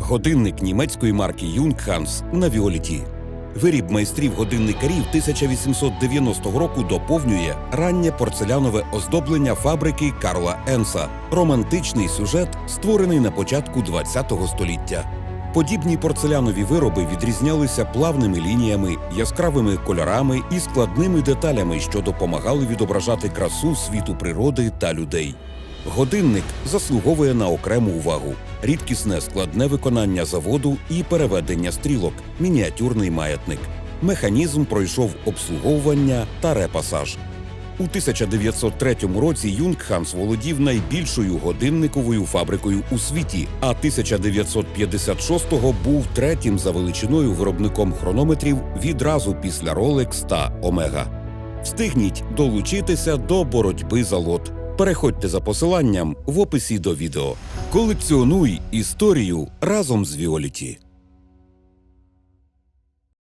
Годинник німецької марки Юнгханс на Віоліті. Виріб майстрів годинникарів 1890 року доповнює раннє порцелянове оздоблення фабрики Карла Енса, романтичний сюжет, створений на початку ХХ століття. Подібні порцелянові вироби відрізнялися плавними лініями, яскравими кольорами і складними деталями, що допомагали відображати красу світу природи та людей. Годинник заслуговує на окрему увагу: рідкісне складне виконання заводу і переведення стрілок, мініатюрний маятник. Механізм пройшов обслуговування та репасаж. У 1903 році Юнгханс володів найбільшою годинниковою фабрикою у світі, а 1956-го був третім за величиною виробником хронометрів відразу після Rolex та Omega. Встигніть долучитися до боротьби за лот. Переходьте за посиланням в описі до відео. Колекціонуй історію разом з Віоліті.